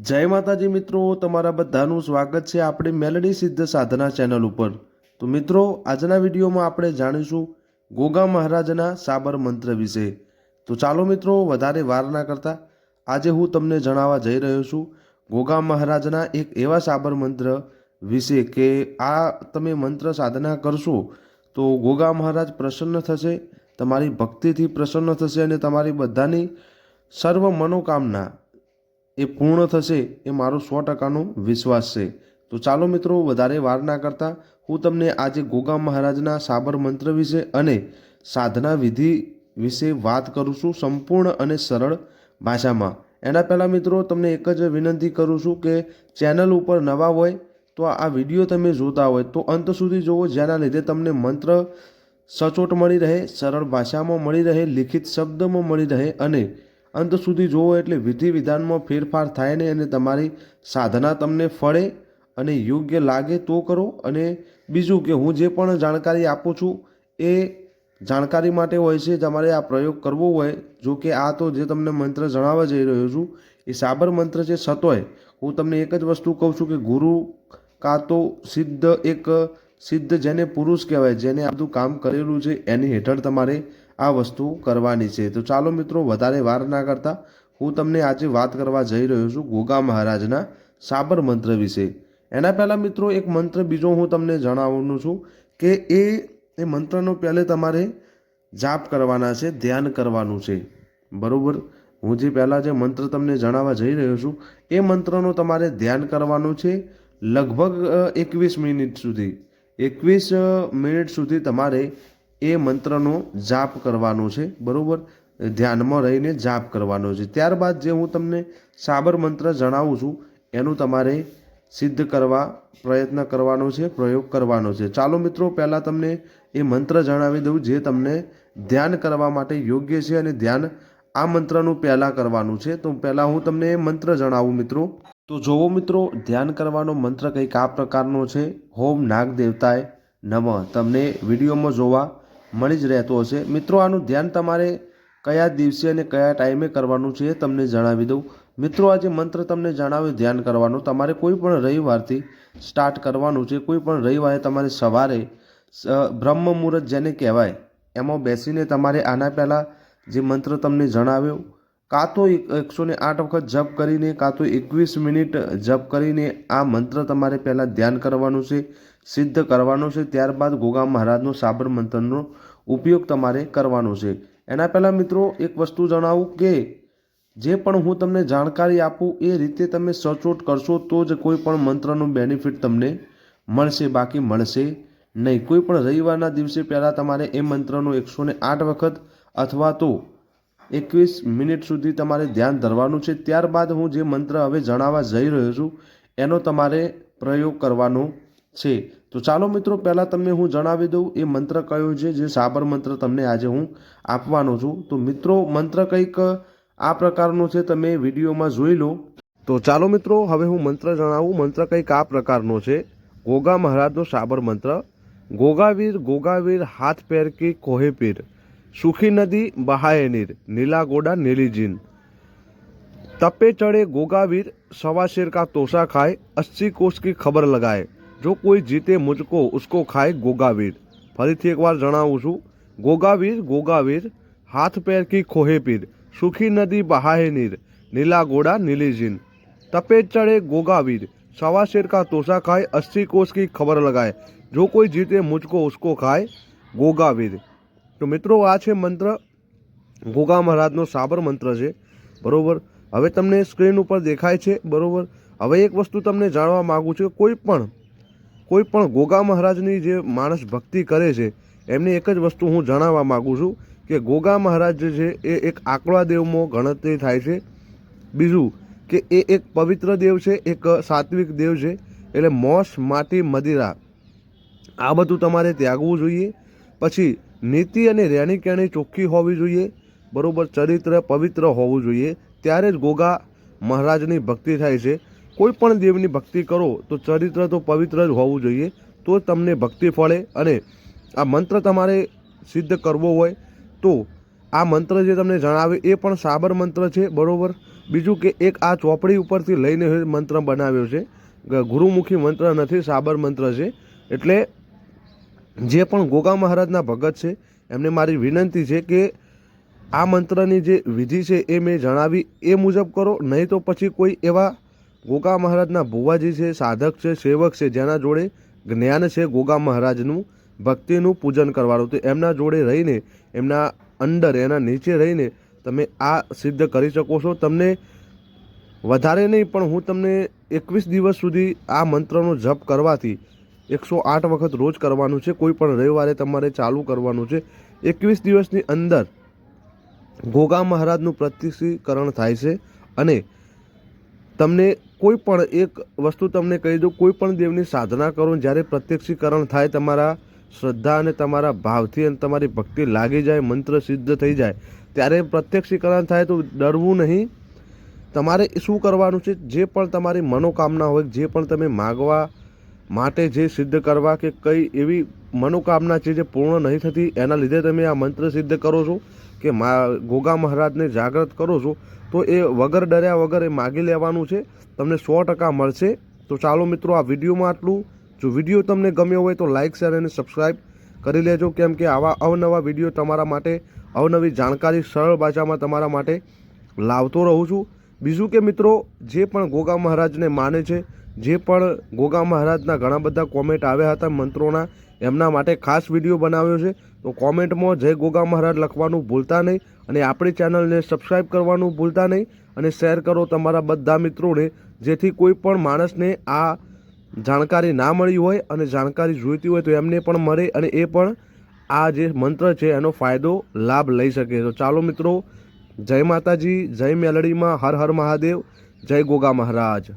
જય માતાજી મિત્રો, તમારા બધાનું સ્વાગત છે આપણી મેલડી સિદ્ધ સાધના ચેનલ ઉપર. તો મિત્રો, આજના વિડીયોમાં આપણે જાણીશું ગોગા મહારાજના સાબર મંત્ર વિશે. તો ચાલો મિત્રો, વધારે વાર ના કરતા આજે હું તમને જણાવવા જઈ રહ્યો છું ગોગા મહારાજના એક એવા સાબર મંત્ર વિશે કે આ તમે મંત્ર સાધના કરશો તો ગોગા મહારાજ પ્રસન્ન થશે, તમારી ભક્તિથી પ્રસન્ન થશે અને તમારી બધાની સર્વ મનોકામના એ પૂર્ણ થશે એ મારો સો ટકાનો વિશ્વાસ છે. તો ચાલો મિત્રો, વધારે વાર ના કરતા હું તમને આજે ગોગા મહારાજના સાબર મંત્ર વિશે અને સાધના વિધિ વિશે વાત કરું છું સંપૂર્ણ અને સરળ ભાષામાં. એના પહેલાં મિત્રો, તમને એક જ વિનંતી કરું છું કે ચેનલ ઉપર નવા હોય તો આ વીડિયો તમે જોતા હોય તો અંત સુધી જુઓ જેના લીધે તમને મંત્ર સચોટ મળી રહે, સરળ ભાષામાં મળી રહે, લિખિત શબ્દમાં મળી રહે અને અંત સુધી જુઓ એટલે વિધિ વિધાનમાં ફેરફાર થાય નહીં અને તમારી સાધના તમને ફળે અને યોગ્ય લાગે તો કરો. અને બીજું કે હું જે પણ જાણકારી આપું છું એ જાણકારી માટે હોય છે, તમારે આ પ્રયોગ કરવો હોય. જો કે આ તો જે તમને મંત્ર જણાવવા જઈ રહ્યો છું, એ સાબર મંત્ર છે સતોય, હું તમને એક જ વસ્તુ કહું છું કે ગુરુ કાં તો સિદ્ધ એક સિદ્ધ જેને પુરુષ કહેવાય, જેને આ બધું કામ કરેલું છે, એની હેઠળ તમારે આ વસ્તુ કરવાની છે. તો ચાલો મિત્રો, વધારે વાર ના કરતા હું તમને આજે વાત કરવા જઈ રહ્યો છું ગોગા મહારાજના સાબર મંત્ર વિશે. એના પહેલાં મિત્રો, એક મંત્ર બીજો હું તમને જણાવવાનું છું કે એ એ મંત્રનો પહેલે તમારે જાપ કરવાના છે, ધ્યાન કરવાનું છે. બરાબર? હું જે પહેલાં જે મંત્ર તમને જણાવવા જઈ રહ્યો છું, એ મંત્રનો તમારે ધ્યાન કરવાનું છે લગભગ એકવીસ મિનિટ સુધી. એકવીસ મિનિટ સુધી તમારે એ મંત્રનો જાપ કરવાનો છે, બરાબર? ધ્યાનમાં રહીને જાપ કરવાનો છે. ત્યારબાદ જે હું તમને સાબર મંત્ર જણાવું છું, એનું તમારે સિદ્ધ કરવા પ્રયત્ન કરવાનો છે, પ્રયોગ કરવાનો છે. ચાલો મિત્રો, પહેલાં તમને એ મંત્ર જણાવી દઉં, જે તમને ધ્યાન કરવા માટે યોગ્ય છે અને ધ્યાન આ મંત્રનું પહેલાં કરવાનું છે. તો પહેલાં હું તમને મંત્ર જણાવું મિત્રો. તો જોવો મિત્રો, ધ્યાન કરવાનો મંત્ર કંઈક આ પ્રકારનો છે. હોમ નાગ દેવતાય નમ. તમને વિડીયોમાં જોવા મળી જ રહેતો હશે. મિત્રો, આનું ધ્યાન તમારે કયા દિવસે અને કયા ટાઈમે કરવાનું છે એ તમને જણાવી દઉં. મિત્રો આજે મંત્ર તમને જણાવ્યું ધ્યાન કરવાનું, તમારે કોઈ પણ રવિવારથી સ્ટાર્ટ કરવાનું છે. કોઈ પણ રવિવારે તમારે સવારે બ્રહ્મ મુહૂર્ત જેને કહેવાય, એમાં બેસીને તમારે આના પહેલાં જે મંત્ર તમને જણાવ્યો, કાં તો એકસો ને આઠ વખત જપ કરીને, કાં તો એકવીસ મિનિટ જપ કરીને આ મંત્ર તમારે પહેલાં ધ્યાન કરવાનું છે, સિદ્ધ કરવાનું છે, ત્યારબાદ ગોગા મહારાજનો સાબર મંત્રનો ઉપયોગ તમારે કરવાનો છે. એના પહેલાં મિત્રો એક વસ્તુ જણાવું કે, જે પણ હું તમને જાણકારી આપું, એ રીતે તમે સચોટ કરશો તો જ કોઈ પણ મંત્રનું બેનિફિટ તમને મળશે, બાકી મળશે નહીં. કોઈ પણ રવિવારના દિવસે પહેલાં તમારે એ મંત્રનો એકસો ને આઠ વખત અથવા તો એકવીસ મિનિટ સુધી તમારે ધ્યાન ધરવાનું છે. ત્યારબાદ હું જે મંત્ર હવે જણાવવા જઈ રહ્યો છું, એનો તમારે પ્રયોગ કરવાનો છે. તો ચાલો મિત્રો, પહેલાં તમને હું જણાવી દઉં, એ મંત્ર કયો છે, જે સાબર મંત્ર તમને આજે હું આપવાનો છું. તો મિત્રો, મંત્ર કંઈક આ પ્રકારનો છે, તમે વિડીયોમાં જોઈ લો. તો ચાલો મિત્રો, હવે હું મંત્ર જણાવું. મંત્ર કંઈક આ પ્રકારનો છે. ગોગા મહારાજનો સાબર મંત્ર. ગોગાવીર ગોગાવીર, હાથ પેર કે કોહે પીર. સુખી નદી બહાયનીર નીલા ગોડા, નીલી તપે ચડે ગોગાવીર સવા શેર કા તોસા ખાય, અસ્સી કોષ કી ખબર લગાય. જો કોઈ જીતે મુજકો, ઉસકો ખાય ગોગાવીર ફરીથી એકવાર જણાવું છું ગોગાવીર ગોગાવીર હાથ પેર કી ખોહે પીર. સુખી નદી બહાયનીર નીલા ગોડા, નીલી તપે ચડે ગોગાવીર સવા શેર કા તોસા ખાય, અસ્સી કોષ કી ખબર લગાય. જો કોઈ જીતે મુજકો, ઉસકો ખાય ગોગાવીર તો મિત્રો, આ છે મંત્ર. ગોગા મહારાજનો સાબર મંત્ર છે. બરાબર? હવે તમને સ્ક્રીન ઉપર દેખાય છે, બરાબર? હવે એક વસ્તુ તમને જાણવા માગું છું કોઈ પણ કોઈ પણ ગોગા મહારાજની જે માણસ ભક્તિ કરે છે, એમની એક જ વસ્તુ હું જણાવવા માગું છું કે ગોગા મહારાજ જે છે, એ એક આંકડા દેવમાં ગણતરી થાય છે. બીજું કે એ એક પવિત્ર દેવ છે, એક સાત્વિક દેવ છે, એટલે મોસ, માટી, મદિરા. આ બધું તમારે ત્યાગવું જોઈએ. પછી નીતિ અને રહેણી કહેણી ચોખ્ખી હોવી જોઈએ, બરોબર ચરિત્ર પવિત્ર હોવું જોઈએ. ત્યારે જ ગોગા મહારાજની ભક્તિ થાય છે. કોઈ પણ દેવની ભક્તિ કરો તો ચરિત્ર તો પવિત્ર જ હોવું જોઈએ, તો તમને ભક્તિ ફળે અને આ મંત્ર તમારે સિદ્ધ કરવો હોય તો આ મંત્ર જે તમને જણાવે એ પણ સાબર મંત્ર છે, બરાબર? બીજું કે એક આ ચોપડી ઉપરથી લઈને મંત્ર બનાવ્યો છે. ગુરુમુખી મંત્ર નથી, સાબર મંત્ર છે. એટલે જે પણ ગોગા મહારાજના ભગત છે, એમને મારી વિનંતી છે કે આ મંત્રની જે વિધિ છે એ મેં જણાવી, એ મુજબ કરો, નહીં તો પછી કોઈ એવા ગોગા મહારાજના ભુવાજી છે, સાધક છે, સેવક છે, જેના જોડે જ્ઞાન છે ગોગા મહારાજનું, ભક્તિનું પૂજન કરવાનું. તો એમના જોડે રહીને, એમના અંડર એના નીચે રહીને તમે આ સિદ્ધ કરી શકો છો. તમને વધારે નહીં, પણ હું તમને એકવીસ દિવસ સુધી આ મંત્રનો જપ કરવાથી એકસો આઠ વખત રોજ કરવાનું છે, કોઈ પણ રવિવારે તમારે ચાલુ કરવાનું છે. એકવીસ દિવસની અંદર ગોગા મહારાજનું પ્રતિષ્ઠીકરણ થાય છે અને તમને કોઈ પણ એક વસ્તુ તમને કહી દઉં, કોઈ પણ દેવની સાધના કરો, જ્યારે પ્રત્યક્ષીકરણ થાય, તમારા શ્રદ્ધા અને તમારા ભાવથી અને તમારી ભક્તિ લાગી જાય, મંત્ર સિદ્ધ થઈ જાય, ત્યારે પ્રત્યક્ષીકરણ થાય તો ડરવું નહીં. તમારે શું કરવાનું છે? જે પણ તમારી મનોકામના હોય, જે પણ તમે માગવા માટે જે સિદ્ધ કરવા કે કઈ એવી મનોકામના છે જે પૂર્ણ નહીં થતી, એના લીધે તમે આ મંત્ર સિદ્ધ કરો છો કે મા ગોગા મહારાજને જાગૃત કરો છો, તો એ વગર ડર્યા વગર એ માગી લેવાનું છે. તમને સો ટકા મળશે. તો ચાલો મિત્રો, આ વિડીયોમાં આટલું. જો વીડિયો તમને ગમ્યો હોય તો લાઇક શેર અને સબસ્ક્રાઈબ કરી લેજો. કેમ કે આવા અવનવા વીડિયો તમારા માટે, અવનવી જાણકારી સરળ ભાષામાં તમારા માટે લાવતો રહું છું. બીજું કે મિત્રો, જે પણ ગોગા મહારાજને માને છે જે પણ ગોગા મહારાજના ઘણા બધા કોમેન્ટ આવ્યા હતા મંત્રોના, એમના માટે ખાસ વીડિયો બનાવ્યો છે. તો કોમેન્ટમાં જય ગોગા મહારાજ લખવાનું ભૂલતા નહીં અને આપણી ચેનલને સબસ્ક્રાઈબ કરવાનું ભૂલતા નહીં અને શેર કરો તમારા બધા મિત્રોને, જેથી કોઈ પણ માણસને આ જાણકારી ના મળી હોય અને જાણકારી જોઈતી હોય તો એમને પણ મળે અને એ પણ આ જે મંત્ર છે એનો ફાયદો, લાભ લઈ શકે. તો ચાલો મિત્રો, જય માતાજી, જય મેલડીમાં, હર હર મહાદેવ, જય ગોગા મહારાજ.